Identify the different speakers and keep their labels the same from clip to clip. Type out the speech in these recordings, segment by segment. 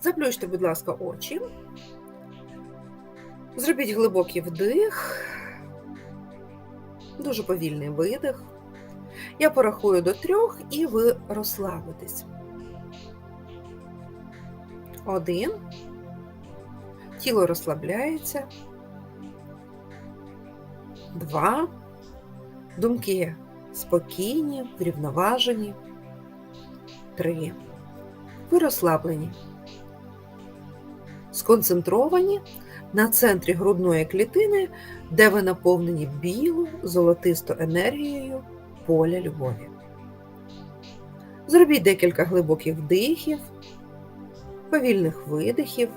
Speaker 1: Заплющте, будь ласка, очі. Зробіть глибокий вдих, дуже повільний видих. Я порахую до трьох і ви розслабитесь. Один. Тіло розслабляється. Два. Думки спокійні, врівноважені. Три. Ви розслаблені. Сконцентровані на центрі грудної клітини, де ви наповнені білу, золотисту енергією поля любові. Зробіть декілька глибоких вдихів, повільних видихів,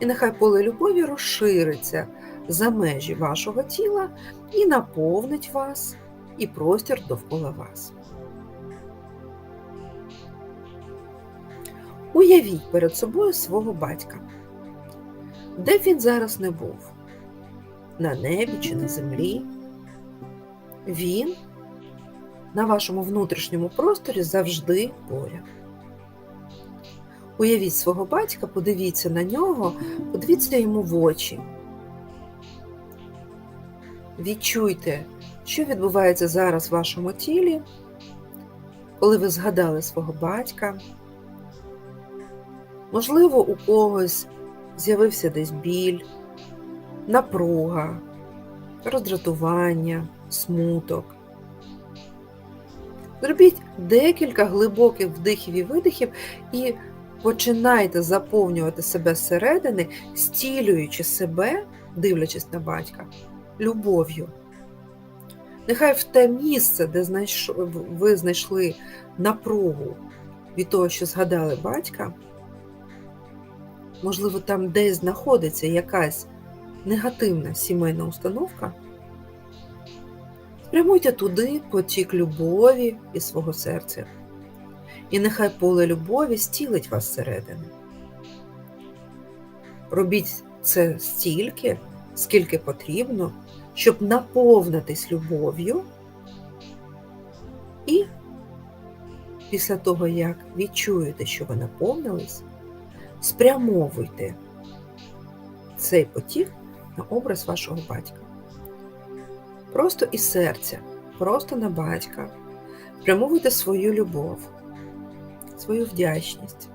Speaker 1: і нехай поле любові розшириться за межі вашого тіла і наповнить вас і простір довкола вас. Уявіть перед собою свого батька, де б він зараз не був, на небі чи на землі. Він на вашому внутрішньому просторі завжди поряд. Уявіть свого батька, подивіться на нього, подивіться йому в очі. Відчуйте, що відбувається зараз в вашому тілі, коли ви згадали свого батька. Можливо, у когось з'явився десь біль, напруга, роздратування, смуток. Зробіть декілька глибоких вдихів і видихів і починайте заповнювати себе зсередини, стілюючи себе, дивлячись на батька, любов'ю. Нехай в те місце, де ви знайшли напругу від того, що згадали батька, можливо, там десь знаходиться якась негативна сімейна установка, спрямуйте туди потік любові із свого серця. І нехай поле любові стілить вас зсередини. Робіть це стільки, скільки потрібно, щоб наповнитись любов'ю. І після того, як відчуєте, що ви наповнились, спрямовуйте цей потік на образ вашого батька. Просто із серця, просто на батька. Спрямовуйте свою любов, свою вдячність.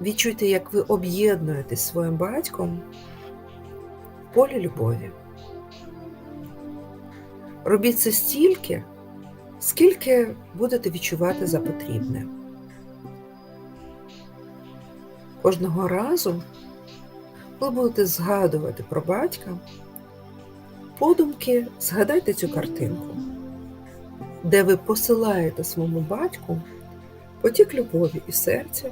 Speaker 1: Відчуйте, як ви об'єднуєтесь зі своїм батьком в полі любові. Робіть це стільки, скільки будете відчувати за потрібне. Кожного разу, коли будете згадувати про батька, подумки згадайте цю картинку, де ви посилаєте своєму батьку потік любові і серця.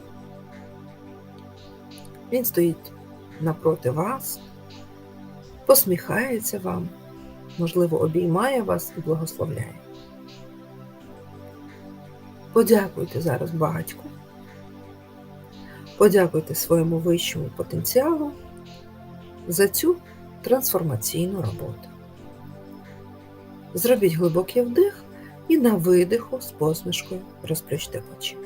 Speaker 1: Він стоїть напроти вас, посміхається вам, можливо, обіймає вас і благословляє. Подякуйте зараз батьку. Подякуйте своєму вищому потенціалу за цю трансформаційну роботу. Зробіть глибокий вдих і на видиху з посмішкою розплющте очі.